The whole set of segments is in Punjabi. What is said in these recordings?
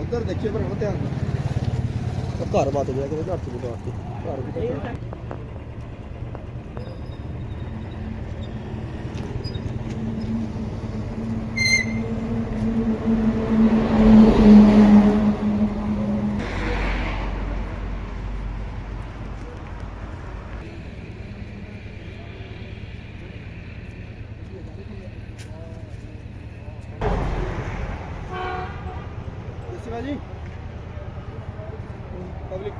ਉਧਰ ਦੇਖਿਓ ਪਰ ਧਿਆਨ ਨਾਲ। ਘਰ ਬਾਤ ਗਿਆ ਕਿ ਘਰ ਚ ਕੇ। ਘਰ ਵੀ ਇਹ ਤਾਂ ਸਿਵਾ ਜੀ ਪਬਲਿਕ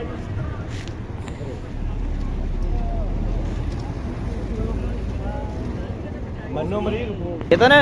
ਠੀਕ ਹੈ ਜੀ ਮੰਨੋ ਮਰੀ ਚੇਤਨ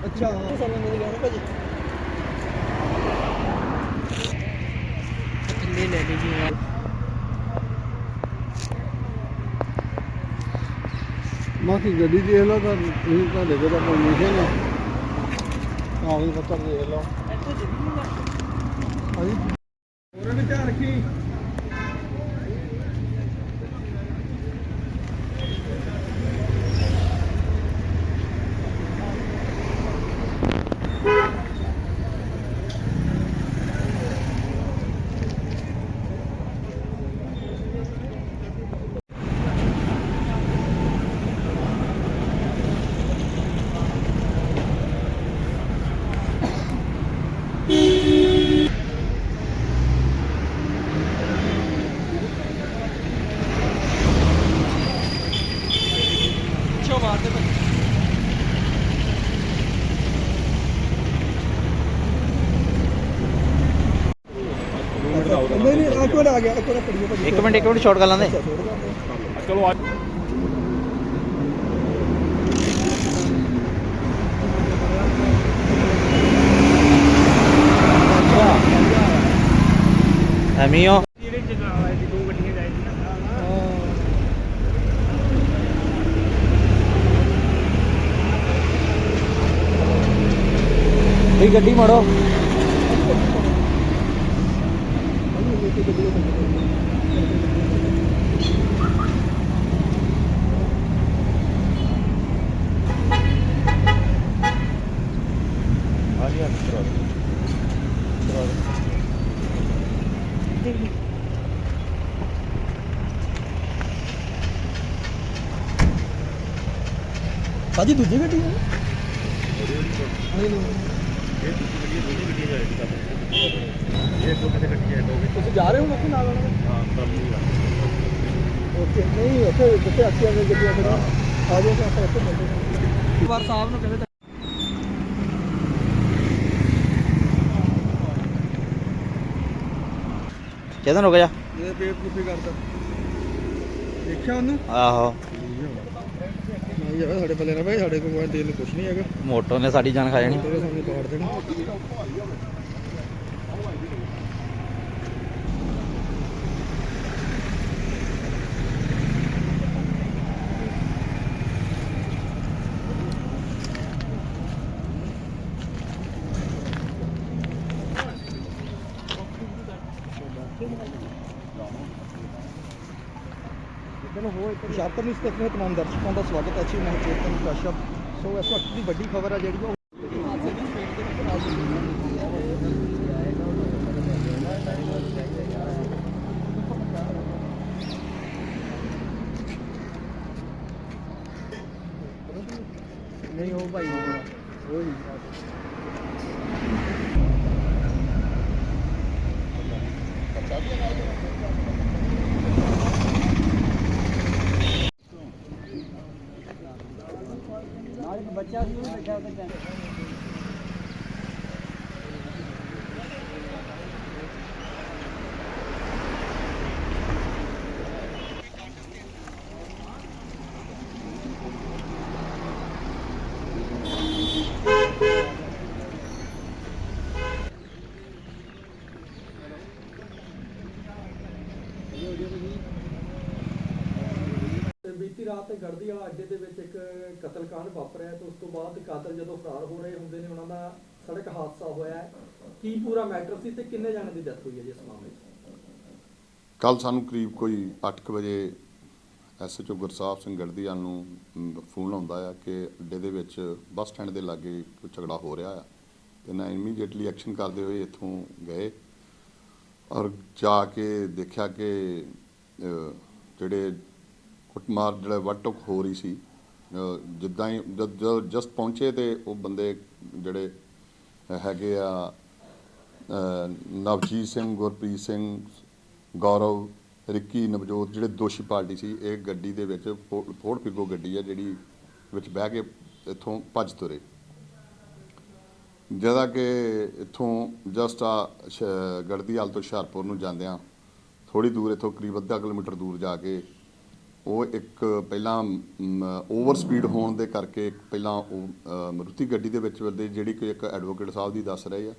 ਅੱਛਾ ਹਾਂ। ਸਾਨੂੰ ਮਿਲ ਗਿਆ ਨਾ ਭਾਜੀ। ਥੱਲੇ ਲੈ ਲਈ ਜੀ ਮਾਕੀ ਗੱਡੀ ਦੇਖ ਲਓ ਤਾਂ ਤੁਸੀਂ ਤੁਹਾਡੇ ਕੋਲ ਤਾਂ ਪਰਮਿਸ਼ਨ ਹੈ ਕਾਗਜ਼ ਪੱਤਰ ਦੇਖ ਲਓ ਇੱਥੇ ਜਿੱਦੀ ਨਾ ਹਾਂਜੀ। ਹੋਰ ਵੀ ਧਿਆਨ ਰੱਖੀ? ਨਹੀਂ ਨਹੀਂ ਇੱਕ ਮਿੰਟ ਆ ਗਿਆ ਇੱਕ ਮਿੰਟ ਪੜੀਓ ਭਾਜੀ ਇੱਕ ਮਿੰਟ ਇੱਕ ਮਿੰਟ ਸ਼ਾਰਟ ਕਰ ਲਾਂਦੇ ਚਲੋ ਆ ਐਵੇਂ ਹੀ ਗੱਡੀ ਮੜੋ ਭਾਜੀ ਦੂਜੀ ਗੱਡੀ ਹੈ ਤੁਸੀਂ ਜਾ ਰਹੇ ਹੋ ਉੱਥੇ ਨਾਲ? ਉਹਨਾਂ ਦੇ ਓਕੇ ਨਹੀਂ ਉੱਥੇ ਜਿੱਥੇ ਅੱਛੀ ਆਉਂਦੀ ਗੱਡੀਆਂ ਫਿਰ ਆ। ਜਾਓ ਤਾਂ ਆਪਾਂ ਉੱਥੇ ਮਿਲਦੇ ਹਾਂ। ਵਾਰ ਸਾਹਿਬ ਨੂੰ ਕਹਿੰਦੇ ਚੇਤਨ ਰੁਕ ਜਾ? ਇਹ ਬੇਵਕੂਫੀ ਕਰਦਾ। ਦੇਖਿਆ ਉਹਨੂੰ? ਆਹੋ। ਨਹੀਂ ਸਾਡੇ ਪੱਲੇ ਨਾ ਭਾਈ ਸਾਡੇ ਕੋਲ ਕੋਈ ਨੂੰ ਕੁਝ ਨਹੀਂ ਹੈਗਾ। ਮੋਟੋ ਨੇ ਸਾਡੀ ਜਾਨ ਖਾ ਜਾਣੀ। ਤੇਰੇ ਦੇਣਾ। ਸ਼ਾਤਰ ਨਿਊਜ਼ ਤੱਕ ਵਿੱਚ ਤਮਾਮ ਦਰਸ਼ਕਾਂ ਦਾ ਸਵਾਗਤ ਹੈ ਜੀ ਮੈਂ ਚੇਤਨ ਕਾਸ਼ਪ। ਸੋ ਇਸ ਵਕਤ ਦੀ ਵੱਡੀ ਖਬਰ ਹੈ ਜਿਹੜੀ ਉਹ ਨਹੀਂ, ਉਹ ਭਾਈ ਉਹ ਹੀ ਨਾਲ ਇੱਕ ਬੱਚਾ ਸੀ, ਉਹ ਵੀ ਬੈਠਾ ਉੱਤੇ ਤੇ ਬੀਤੀ ਰਾਤ ਤੇ ਗੜਦੀ ਵਾਲਾ ਅੱਡੇ ਦੇ ਵਿੱਚ ਕਤਲकांड ਵਾਪਰਿਆ ਤੇ ਉਸ ਤੋਂ ਬਾਅਦ ਕਾਤਲ ਜਦੋਂ ਫਰਾਰ ਹੋ ਰਹੇ ਹੁੰਦੇ ਨੇ, ਉਹਨਾਂ ਦਾ ਸੜਕ ਹਾਦਸਾ ਹੋਇਆ ਕੀ ਪੂਰਾ ਮੈਟਰ ਸੀ ਤੇ ਕਿੰਨੇ ਜਣਿਆਂ ਦੀ ਡੈਥ ਹੋਈ ਹੈ ਜੀ ਇਸ ਮਾਮਲੇ 'ਚ? ਕੱਲ ਸਾਨੂੰ ਕਰੀਬ ਕੋਈ 8:00 ਵਜੇ ਐਸਐਚਓ ਗੁਰਸਾਹਿਬ ਸਿੰਘ ਗੜਦੀਆ ਨੂੰ ਫੋਨ ਆਉਂਦਾ ਆ ਕਿ ਅੱਡੇ ਦੇ ਵਿੱਚ ਬੱਸ ਸਟੈਂਡ ਦੇ ਲਾਗੇ ਕੋਈ ਝਗੜਾ ਹੋ ਰਿਹਾ ਆ ਤੇ ਨਾ ਇਮੀਡੀਏਟਲੀ ਐਕਸ਼ਨ ਕਰਦੇ ਹੋਏ ਇੱਥੋਂ ਗਏ ਔਰ ਜਾ ਕੇ ਦੇਖਿਆ ਕਿ ਜਿਹੜੇ ਕੁੱਟਮਾਰ, ਜਿਹੜਾ ਵੱਟਕ ਹੋ ਰਹੀ ਸੀ ਜਿੱਦਾਂ ਹੀ ਜਦ ਜਸਟ ਪਹੁੰਚੇ ਤੇ ਉਹ ਬੰਦੇ ਜਿਹੜੇ ਹੈਗੇ ਆ ਨਵਜੀਤ ਸਿੰਘ, ਗੁਰਪ੍ਰੀਤ ਸਿੰਘ, ਗੌਰਵ, ਰਿੱਕੀ, ਨਵਜੋਤ ਜਿਹੜੇ ਦੋਸ਼ੀ ਪਾਰਟੀ ਸੀ, ਇਹ ਗੱਡੀ ਦੇ ਵਿੱਚ ਫੋ- ਫੋਰਡ ਫਿਗੋ ਗੱਡੀ ਆ ਜਿਹੜੀ ਵਿੱਚ ਬਹਿ ਕੇ ਇੱਥੋਂ ਭੱਜ ਤੁਰੇ। ਜਿਹੜਾ ਕਿ ਇੱਥੋਂ ਜਸਟ ਆ ਸ਼- ਗੜਦੀਵਾਲ ਤੋਂ ਹੁਸ਼ਿਆਰਪੁਰ ਨੂੰ ਜਾਂਦਿਆਂ ਥੋੜੀ ਦੂਰ ਇੱਥੋਂ ਕਰੀਬ ਅੱਧਾ ਕਿਲੋਮੀਟਰ ਦੂਰ ਜਾ ਕੇ ਉਹ ਇੱਕ ਪਹਿਲਾਂ ਓਵਰ ਸਪੀਡ ਹੋਣ ਦੇ ਕਰਕੇ ਇੱਕ ਪਹਿਲਾਂ ਉਹ ਮਰੂਤੀ ਗੱਡੀ ਦੇ ਵਿੱਚ ਵੱਦੇ ਜਿਹੜੀ ਕਿ ਇੱਕ ਐਡਵੋਕੇਟ ਸਾਹਿਬ ਦੀ ਦੱਸ ਰਹੇ ਆ।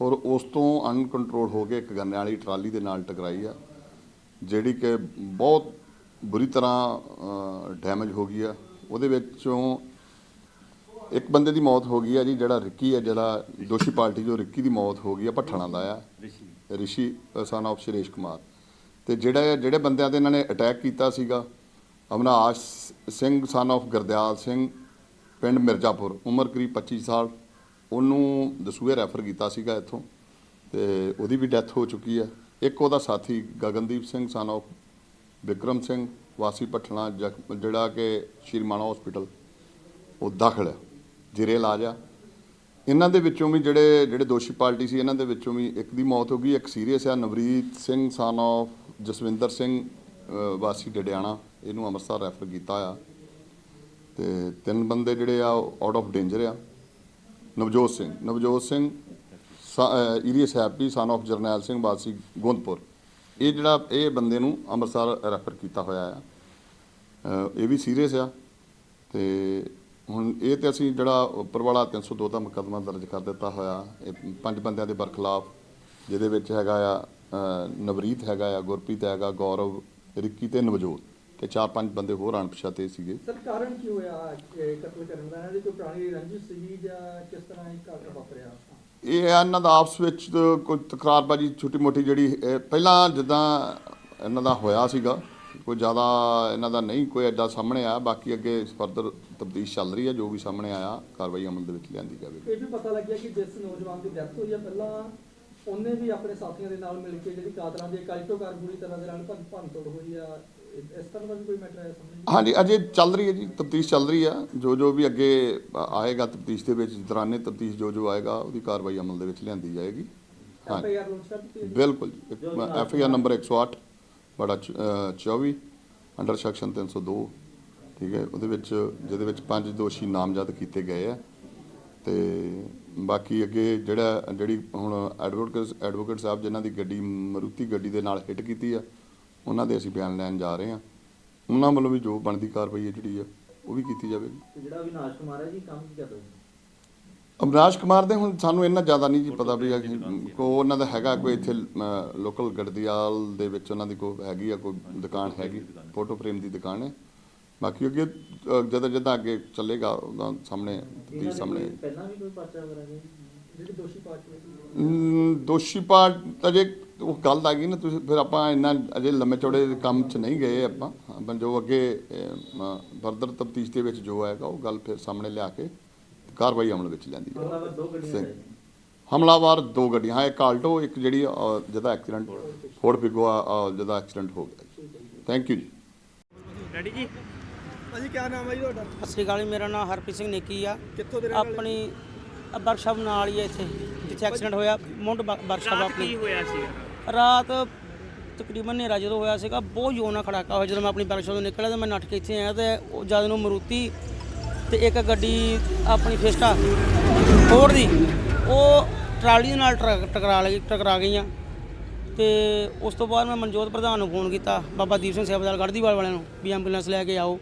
ਔਰ ਉਸ ਤੋਂ ਅਨਕੰਟਰੋਲ ਹੋ ਕੇ ਇੱਕ ਗੰਨੇ ਵਾਲੀ ਟਰਾਲੀ ਦੇ ਨਾਲ ਟਕਰਾਈ ਆ ਜਿਹੜੀ ਕਿ ਬਹੁਤ ਬੁਰੀ ਤਰ੍ਹਾਂ ਡੈਮੇਜ ਹੋ ਗਈ ਆ। ਉਹਦੇ ਵਿੱਚੋਂ ਇੱਕ ਬੰਦੇ ਦੀ ਮੌਤ ਹੋ ਗਈ ਆ ਜੀ ਜਿਹੜਾ ਰਿੱਕੀ ਹੈ ਜਿਹੜਾ ਦੋਸ਼ੀ ਪਾਰਟੀ ਜੋ ਰਿੱਕੀ ਦੀ ਮੌਤ ਹੋ ਗਈ ਆ ਭੱਠਣਾ ਦਾ ਆ। ਰਿਸ਼ੀ। Son of Shresh Kumar. ਤੇ ਜਿਹੜਾ ਜਿਹੜੇ ਬੰਦਿਆਂ ਤੇ ਇਹਨਾਂ ਨੇ ਅਟੈਕ ਕੀਤਾ ਸੀਗਾ, ਅਵਨਾਸ਼ ਸਿੰਘ ਸਨ ਆਫ ਗੁਰਦਿਆਲ ਸਿੰਘ, ਪਿੰਡ ਮਿਰਜ਼ਾਪੁਰ, ਉਮਰ ਕਰੀਬ 25 ਸਾਲ, ਉਹਨੂੰ ਦਸੂਹੇ ਰੈਫਰ ਕੀਤਾ ਸੀਗਾ ਇੱਥੋਂ, ਤੇ ਉਹਦੀ ਵੀ ਡੈਥ ਹੋ ਚੁੱਕੀ ਹੈ। ਇੱਕ ਉਹਦਾ ਸਾਥੀ ਗਗਨਦੀਪ ਸਿੰਘ ਸਨ ਆਫ ਵਿਕਰਮ ਸਿੰਘ, ਵਾਸੀ ਭੱਠਣਾ ਜਖ- ਜਿਹੜਾ ਕਿ ਸ਼੍ਰੀ ਮਾਣਾ ਹਸਪੀਟਲ ਉਹ ਦਾਖਲ ਹੈ, ਜਿਰੇ ਇਲਾਜ ਆ। ਇਹਨਾਂ ਦੇ ਵਿੱਚੋਂ ਵੀ ਜਿਹੜੇ ਜਿਹੜੇ ਦੋਸ਼ੀ ਪਾਰਟੀ ਸੀ, ਇਹਨਾਂ ਦੇ ਵਿੱਚੋਂ ਵੀ ਇੱਕ ਦੀ ਮੌਤ ਹੋ ਗਈ, ਇੱਕ ਸੀਰੀਅਸ ਆ, ਨਵਰੀਤ ਸਿੰਘ ਸਨ ਆਫ ਜਸਵਿੰਦਰ ਸਿੰਘ ਵਾਸੀ ਡਡਿਆਣਾ, ਇਹਨੂੰ ਅੰਮ੍ਰਿਤਸਰ ਰੈਫਰ ਕੀਤਾ ਆ। ਤੇ ਤਿੰਨ ਬੰਦੇ ਜਿਹੜੇ ਆ ਆਊਟ ਆਫ ਡੇਂਜਰ ਆ। Navjot Singh Navjot Singh ਈਰੀਅਸ Happy son of Jarnail Singh, ਵਾਸੀ ਗੋਂਦਪੁਰ। ਇਹ ਜਿਹੜਾ, ਇਹ ਬੰਦੇ ਨੂੰ ਅੰਮ੍ਰਿਤਸਰ ਰੈਫਰ ਕੀਤਾ ਹੋਇਆ ਆ। ਇਹ ਵੀ ਸੀਰੀਅਸ ਆ, ਤੇ ਹੁਣ ਇਹ ਤੇ ਅਸੀਂ ਜਿਹੜਾ ਉੱਪਰ ਵਾਲਾ 302 ਦਾ ਮੁਕੱਦਮਾ ਦਰਜ ਕਰ ਦਿੱਤਾ ਹੋਇਆ ਇਹ ਪੰਜ ਬੰਦਿਆਂ ਦੇ ਬਰਖਲਾਫ ਜਿਹਦੇ ਵਿੱਚ ਹੈਗਾ ਆ ਨਵਰੀਤ ਹੈਗਾ ਆ ਗੁਰਪ੍ਰੀਤ ਹੈਗਾ ਗੌਰਵ ਰਿੱਕੀ ਤੇ ਨਵਜੋਤ ਤੇ ਚਾਰ ਪੰਜ ਬੰਦੇ ਹੋਰ ਅਣਪਛਾਤੇ ਸੀਗੇ। ਸਰ ਕਾਰਨ ਕੀ ਹੋਇਆ ਕਤਲ ਕਰਨ ਦਾ? ਇਹਨਾਂ ਦੀ ਕੋਈ ਪੁਰਾਣੀ ਰੰਜਿਸ਼ ਸੀਗੀ ਜਾਂ ਕਿਸ ਤਰ੍ਹਾਂ ਇਹ ਘਟਨਾ ਵਾਪਰਿਆ? ਇਹ ਇਹਨਾਂ ਦਾ ਆਪਸ ਵਿੱਚ ਕੋਈ ਤਕਰਾਰਬਾਜੀ ਛੋਟੀ ਮੋਟੀ ਜਿਹੜੀ ਪਹਿਲਾਂ ਜਿੱਦਾਂ ਇਹਨਾਂ ਦਾ ਹੋਇਆ ਸੀਗਾ ਕੋਈ ਜ਼ਿਆਦਾ ਇਹਨਾਂ ਦਾ ਨਹੀਂ ਕੋਈ ਐਡਾ ਸਾਹਮਣੇ ਆਇਆ ਬਾਕੀ ਅੱਗੇ ਫਰਦਰ ਤਬਦੀਸ਼ ਚੱਲ ਰਹੀ ਹੈ ਜੋ ਵੀ ਸਾਹਮਣੇ ਆਇਆ ਕਾਰਵਾਈ ਅਮਲ ਦੇ ਵਿੱਚ ਲਿਆਂਦੀ ਜਾਵੇਗੀ। ਇਹ ਵੀ ਪਤਾ ਲੱਗਿਆ ਕਿ ਜਿਸ ਨੌਜਵਾਨ ਦੀ ਡੈਥ ਹੋਈ ਹੈ ਪਹਿਲਾਂ ਉਹਨੇ ਵੀ ਆਪਣੇ ਸਾਥੀਆਂ ਦੇ ਨਾਲ ਮਿਲ ਕੇ ਜਿਹੜੀ ਕਾਤਲਾਂ ਦੀ ਇਕਾਈਟੋ ਕਾਰ ਬੁਰੀ ਤਰ੍ਹਾਂ ਦੇ ਨਾਲ ਭੰਨ ਤੋੜ ਹੋਈ ਆ ਇਸ ਤਰ੍ਹਾਂ ਦਾ ਵੀ ਕੋਈ ਮੈਟਰ ਆਇਆ ਸਾਹਮਣੇ? ਹਾਂਜੀ ਅਜੇ ਚੱਲ ਰਹੀ ਹੈ ਜੀ ਤਫਤੀਸ਼ ਚੱਲ ਰਹੀ ਆ ਜੋ ਜੋ ਵੀ ਅੱਗੇ ਆਏਗਾ ਤਫਤੀਸ਼ ਦੇ ਵਿੱਚ ਦੌਰਾਨੇ ਤਫਤੀਸ਼ ਜੋ ਜੋ ਆਏਗਾ ਉਹਦੀ ਕਾਰਵਾਈ ਅਮਲ ਦੇ ਵਿੱਚ ਲਿਆਂਦੀ ਜਾਏਗੀ? ਬਿਲਕੁਲ ਐਫ ਆਈ ਆਰ ਨੰਬਰ 108 ਬੜਾ 24 ਅੰਡਰ ਸੈਕਸ਼ਨ 302 ਠੀਕ ਹੈ, ਉਹਦੇ ਵਿੱਚ, ਜਿਹਦੇ ਵਿੱਚ ਪੰਜ ਦੋਸ਼ੀ ਨਾਮਜ਼ਦ ਕੀਤੇ ਗਏ ਆ। ਤੇ ਬਾਕੀ ਅੱਗੇ ਜਿਹੜਾ, ਜਿਹੜੀ ਹੁਣ ਐਡਵੋਕੇਟ ਐਡਵੋਕੇਟ ਸਾਹਿਬ ਜਿਨ੍ਹਾਂ ਦੀ ਗੱਡੀ, ਮਰੂਤੀ ਗੱਡੀ ਦੇ ਨਾਲ ਹਿੱਟ ਕੀਤੀ ਆ, ਉਹਨਾਂ ਦੇ ਅਸੀਂ ਬਿਆਨ ਲੈਣ ਜਾ ਰਹੇ ਹਾਂ। ਉਹਨਾਂ ਵੱਲੋਂ ਵੀ ਜੋ ਬਣਦੀ ਕਾਰਵਾਈ ਹੈ ਜਿਹੜੀ ਆ, ਉਹ ਵੀ ਕੀਤੀ ਜਾਵੇਗੀ ਜਿਹੜਾ ਅਵਿਨਾਸ਼ ਕੁਮਾਰ ਹੈ ਜੀ, ਕੰਮ ਕੀ ਕਰਦਾ ਜੀ? ਅਮਰਾਜ ਕੁਮਾਰ ਦੇ ਹੁਣ ਸਾਨੂੰ ਇੰਨਾ ਜ਼ਿਆਦਾ ਨਹੀਂ ਜੀ ਪਤਾ ਵੀ ਕੋ ਉਹਨਾਂ ਦਾ ਹੈਗਾ ਕੋਈ ਇੱਥੇ ਲੋਕਲ ਗੜਦੀਆਲ ਦੇ ਵਿੱਚ ਉਹਨਾਂ ਦੀ ਕੋਈ ਹੈਗੀ ਆ ਕੋਈ ਦੁਕਾਨ ਹੈਗੀ। ਫੋਟੋ ਫਰੇਮ ਦੀ ਦੁਕਾਨ ਹੈ। ਬਾਕੀ ਅੱਗੇ ਜਦੋਂ ਜਦੋਂ ਅੱਗੇ ਚੱਲੇਗਾ ਉਹਦਾ ਸਾਹਮਣੇ ਤੇ ਸਾਹਮਣੇ। ਪਹਿਲਾਂ ਵੀ ਕੋਈ ਪਰਚਾ ਵਗੈਰਾ ਜਿਹੜੀ ਦੋਸ਼ੀ ਪਾਰਟੀ ਦੋਸ਼ੀ ਪਾਰਟ ਅਜੇ ਉਹ ਗੱਲ ਆ ਗਈ ਨਾ ਤੁਸੀਂ ਫਿਰ ਆਪਾਂ ਇੰਨਾ ਅਜੇ ਲੰਮੇ ਚੌੜੇ ਕੰਮ 'ਚ ਨਹੀਂ ਗਏ ਆਪਾਂ। ਆਪਾਂ ਜੋ ਅੱਗੇ ਫਰਦਰ ਤਫਤੀਸ਼ ਦੇ ਵਿੱਚ ਜੋ ਆਏਗਾ ਉਹ ਗੱਲ ਫਿਰ ਸਾਹਮਣੇ ਲਿਆ ਕੇ ਕਾਰਵਾਈ ਅਮਲ ਵਿੱਚ ਲਿਆਂਦੀ ਜਾਏਗੀ ਦੋ ਗੱਡੀਆਂ ਸਿੰਘ। ਹਮਲਾਵਰ ਦੋ ਗੱਡੀਆਂ। ਹਾਂ ਇੱਕ ਆਲਟੋ ਇੱਕ ਜਿਹੜੀ ਅ, ਜਿਹਦਾ ਐਕਸੀਡੈਂਟ ਫੋਰਡ ਅ, ਜਿਹਦਾ ਐਕਸੀਡੈਂਟ ਹੋ ਗਿਆ। ਥੈਂਕ ਯੂ ਜੀ। ਡੈਡੀ ਜੀ? ਭਾਜੀ ਕੀ ਨਾਮ ਹੈ ਜੀ ਤੁਹਾਡਾ? ਸਤਿ ਸ਼੍ਰੀ ਅਕਾਲ ਜੀ, ਮੇਰਾ ਨਾਮ ਹਰਪ੍ਰੀਤ ਸਿੰਘ ਨੇਕੀ ਆ। ਕਿੱਥੋਂ ਦੇ ਆਪਣੀ ਵਰਕਸ਼ਾਪ ਨਾਲ ਹੀ ਹੈ ਇੱਥੇ ਜਿੱਥੇ ਐਕਸੀਡੈਂਟ ਹੋਇਆ ਮੁੰਡ ਵਰਕਸ਼ਾਪ ਆਪਣੀ। ਕੀ ਹੋਇਆ ਸੀ? ਰਾਤ ਤਕਰੀਬਨ ਹਨੇਰਾ ਜਦੋਂ ਹੋਇਆ ਸੀਗਾ ਬਹੁਤ ਜ਼ੋਰ ਨਾਲ ਖੜਾਕਾ ਹੋਇਆ। ਜਦੋਂ ਮੈਂ ਆਪਣੀ ਵਰਕਸ਼ਾਪ ਤੋਂ ਨਿਕਲਿਆ ਤੇ ਮੈਂ ਨੱਠ ਕੇ ਇੱਥੇ ਆਇਆ ਤੇ ਉਹ ਜਦ ਨੂੰ ਮਰੂਤੀ ਤੇ ਇੱਕ ਗੱਡੀ ਆਪਣੀ ਫਿਸਟਾ ਫੋੜ ਦੀ, ਉਹ ਟਰਾਲੀ ਦੇ ਨਾਲ ਟਰਕ- ਟਕਰਾ ਲਈ, ਟਕਰਾ ਗਈਆਂ। ਤੇ ਉਸ ਤੋਂ ਬਾਅਦ ਮੈਂ ਮਨਜੋਤ ਪ੍ਰਧਾਨ ਨੂੰ ਫੋਨ ਕੀਤਾ, ਬਾਬਾ ਦੀਪ ਸਿੰਘ ਸੇਵਾਦਾਰ ਗੜਦੀਵਾਲ ਵਾਲਿਆਂ ਨੂੰ ਵੀ ਐਂਬੂਲੈਂਸ ਲੈ ਕੇ ਆਓ।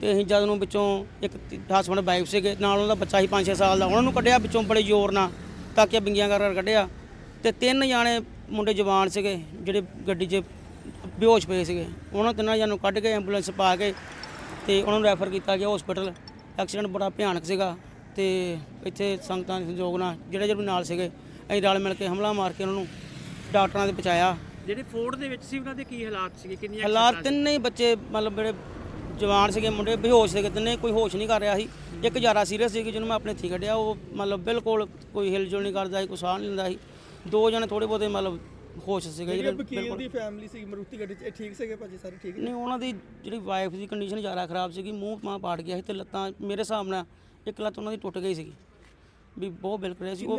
ਤੇ ਅਸੀਂ ਜਦ ਨੂੰ ਵਿੱਚੋਂ ਇੱਕ ਹਸਬੰਡ ਬਾਈਕ ਸੀਗੇ, ਨਾਲ ਉਹਨਾਂ ਦਾ ਬੱਚਾ ਸੀ 5-6 ਸਾਲ ਦਾ, ਉਹਨਾਂ ਨੂੰ ਕੱਢਿਆ ਵਿੱਚੋਂ ਬੜੇ ਜ਼ੋਰ ਨਾਲ, ਤਾਂ ਕਿ ਬਿੰਗੀਆਂ ਕਰ ਕਰ ਕੱਢਿਆ। ਤੇ ਤਿੰਨ ਜਾਣੇ ਮੁੰਡੇ ਜਵਾਨ ਸੀਗੇ, ਜਿਹੜੇ ਗੱਡੀ 'ਚ ਬੇਹੋਸ਼ ਪਏ ਸੀਗੇ। ਉਹਨਾਂ ਤਿੰਨਾਂ ਜਾਨੂੰ ਕੱਢ ਕੇ ਐਂਬੂਲੈਂਸ ਪਾ ਕੇ ਤੇ ਉਹਨਾਂ ਨੂੰ ਰੈਫਰ ਕੀਤਾ ਗਿਆ ਹਸਪੀਟਲ ਐਕਸੀਡੈਂਟ ਬੜਾ ਭਿਆਨਕ ਸੀਗਾ ਤੇ ਇੱਥੇ ਸੰਗਤਾਂ ਦੇ ਸੰਯੋਗ ਨਾਲ ਜਿਹੜੇ ਜਿਹੜੇ ਨਾਲ ਸੀਗੇ ਅਸੀਂ ਰਲ ਮਿਲ ਕੇ ਹਮਲਾ ਮਾਰ ਕੇ ਉਹਨਾਂ ਨੂੰ ਡਾਕਟਰਾਂ ਦੇ ਪਹੁੰਚਾਇਆ। ਜਿਹੜੇ ਫੋਰਡ ਦੇ ਵਿੱਚ ਸੀ ਉਹਨਾਂ ਦੇ ਕੀ ਹਾਲਾਤ ਸੀਗੇ? ਕਿੰਨੀਆਂ ਹਾਲਾਤ ਤਿੰਨੇ ਹੀ ਬੱਚੇ ਮਤਲਬ ਜਿਹੜੇ ਜਵਾਨ ਸੀਗੇ ਮੁੰਡੇ ਬੇਹੋਸ਼ ਸੀਗੇ ਤਿੰਨੇ ਕੋਈ ਹੋਸ਼ ਨਹੀਂ ਕਰ ਰਿਹਾ ਸੀ। ਇੱਕ ਜ਼ਿਆਦਾ ਸੀਰੀਅਸ ਸੀ ਜਿਹਨੂੰ ਮੈਂ ਆਪਣੇ ਇੱਥੇ ਕੱਢਿਆ ਉਹ ਮਤਲਬ ਬਿਲਕੁਲ ਕੋਈ ਹਿਲਜੁਲ ਨਹੀਂ ਕਰਦਾ ਸੀ ਕੋਈ ਸਾਹ ਨਹੀਂ ਲੈਂਦਾ ਸੀ। ਦੋ ਜਣੇ ਥੋੜੇ ਬਹੁਤੇ ਮਤਲਬ ਹੋਸ਼ ਸੀਗੇ ਜਿਹੜੇ ਵਕੀਲ ਦੀ ਫੈਮਿਲੀ ਸੀ ਮਰੂਤੀ ਗੱਡੀ 'ਚ ਇਹ ਠੀਕ ਸੀਗੇ ਭਾਜੀ ਸਾਰੇ ਠੀਕ ਨਹੀਂ ਉਹਨਾਂ ਦੀ ਜਿਹੜੀ ਵਾਈਫ ਦੀ ਕੰਡੀਸ਼ਨ ਜ਼ਿਆਦਾ ਖਰਾਬ ਸੀਗੀ ਮੂੰਹ ਮਾਂ ਪਾੜ ਗਿਆ ਸੀ ਤੇ ਲੱਤਾਂ ਮੇਰੇ ਹਿਸਾਬ ਨਾਲ ਇੱਕ ਲੱਤ ਉਹਨਾਂ ਦੀ ਟੁੱਟ ਗਈ ਸੀਗੀ। ਵੀ ਬਹੁਤ ਬਿਲਕੁਲ ਰਿਹਾ ਸੀ ਉਹ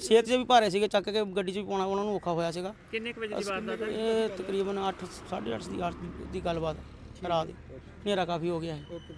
ਸਿਹਤ 'ਚ ਵੀ ਭਾਰੇ ਸੀਗੇ ਚੱਕ ਕੇ ਗੱਡੀ 'ਚ ਵੀ ਪਾਉਣਾ ਉਹਨਾਂ ਨੂੰ ਔਖਾ ਹੋਇਆ ਸੀਗਾ। ਕਿੰਨੇ ਕੁ ਵਜੇ ਦੀ ਵਾਰਦਾਤ ਹੈ ਇਹ ਤਕਰੀਬਨ 8 8:30 ਦੀ ਅੱਠ ਦੀ ਗੱਲਬਾਤ ਰਾਤ ਦੀ। ਹਨੇਰਾ ਕਾਫੀ ਹੋ ਗਿਆ ਹੈ ਓਕੇ